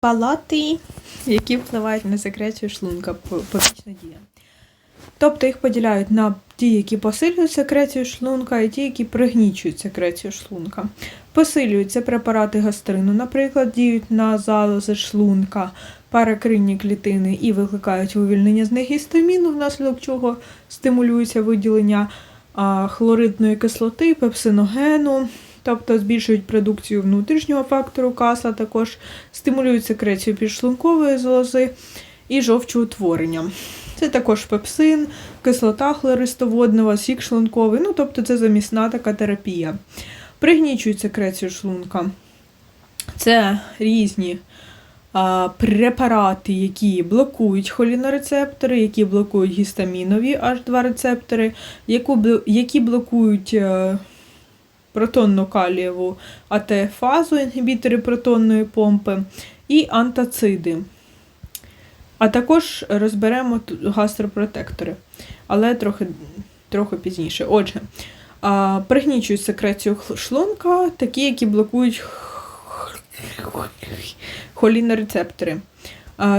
палати, які впливають на секрецію шлунка побічна дія. Тобто їх поділяють на ті, які посилюють секрецію шлунка, і ті, які пригнічують секрецію шлунка. Посилюють це препарати гастрину, наприклад, діють на залози шлунка, паракринні клітини і викликають вивільнення з них гістаміну, внаслідок чого стимулюється виділення хлоридної кислоти, пепсиногену, тобто збільшують продукцію внутрішнього фактору каса, також стимулюють секрецію підшлункової залози і жовчоутворення. Це також пепсин, кислота хлористоводнева, сік шлунковий, ну тобто це замісна така терапія. Пригнічують секрецію шлунка. Це різні а, препарати, які блокують холінорецептори, які блокують гістамінові H2 рецептори, які блокують е, протонно-калієву АТФазу, інгібітори протонної помпи, і антациди. А також розберемо гастропротектори, але трохи, трохи пізніше. Отже, пригнічують секрецію шлунка, такі, які блокують холінорецептори.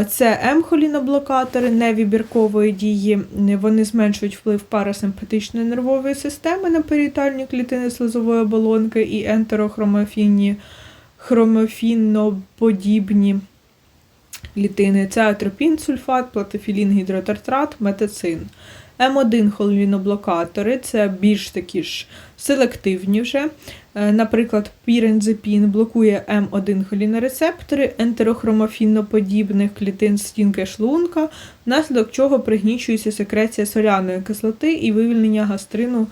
Це емхоліноблокатори невібіркової дії. Вони зменшують вплив парасимпатичної нервової системи на перітальні клітини слизової оболонки і ентерохромофінні хромофінноподібні клітини. Це атропін, сульфат, платофілін, гідротартрат, метацин. М1 холіноблокатори це більш такі ж селективні вже. Е, Наприклад, пірензепін блокує М1 холінорецептори ентерохромофіноподібних клітин стінки шлунка, внаслідок чого пригнічується секреція соляної кислоти і вивільнення гастрину,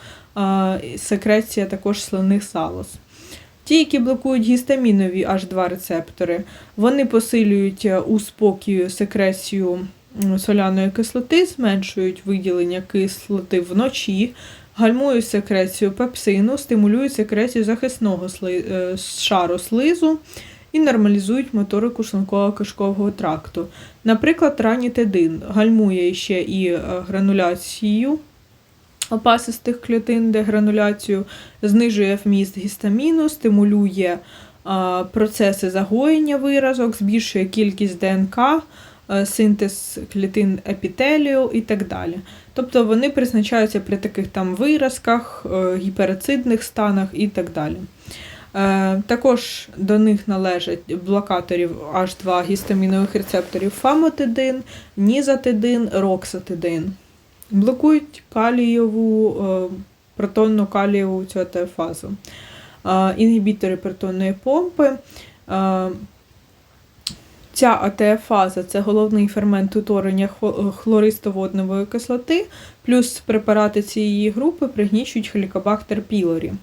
секреція також слинних залоз. Ті, які блокують гістамінові H2 рецептори, вони посилюють е, у спокою секрецію соляної кислоти, зменшують виділення кислоти вночі, гальмують секрецію пепсину, стимулюють секрецію захисного е, шару слизу і нормалізують моторику шлунково-кишкового тракту. Наприклад, ранітидин гальмує ще і е, грануляцію опасистих клітин, дегрануляцію, знижує вміст гістаміну, стимулює а, процеси загоєння виразок, збільшує кількість ДНК, синтез клітин епітелію і так далі. Тобто вони призначаються при таких там виразках, е, гіперацидних станах і так далі. Е, Також до них належать блокаторів H2 гістамінових рецепторів фамотидин, нізатидин, роксатидин. Блокують калієву, е, протонно-калієву цю фазу. Інгібітори протонної помпи. Е, Ця АТФ-фаза це головний фермент утворення хло- хлористоводневої кислоти, плюс препарати цієї групи пригнічують хелікобактер пілорі.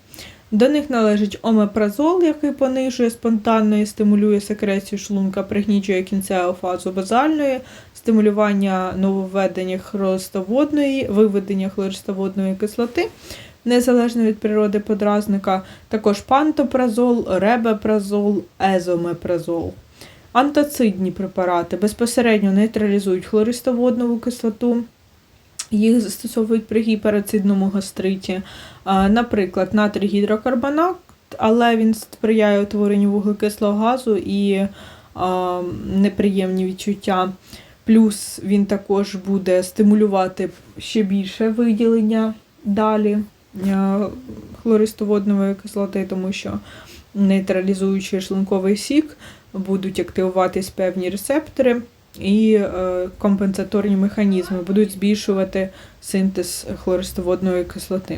До них належить омепразол, який понижує спонтанно і стимулює секрецію шлунка, пригнічує кінцеву фазу базальної, стимулювання нововведення хлористоводної, виведення хлористоводної кислоти, незалежно від природи подразника, також пантопразол, ребепразол, езомепразол. Антацидні препарати безпосередньо нейтралізують хлористоводнову кислоту. Їх застосовують при гіперацидному гастриті. Наприклад, натрій гідрокарбонат, але він сприяє утворенню вуглекислого газу і неприємні відчуття. Плюс він також буде стимулювати ще більше виділення далі а, хлористоводнової кислоти, тому що нейтралізуючи шлунковий сік, будуть активуватись певні рецептори і е, компенсаторні механізми будуть збільшувати синтез хлористоводної кислоти.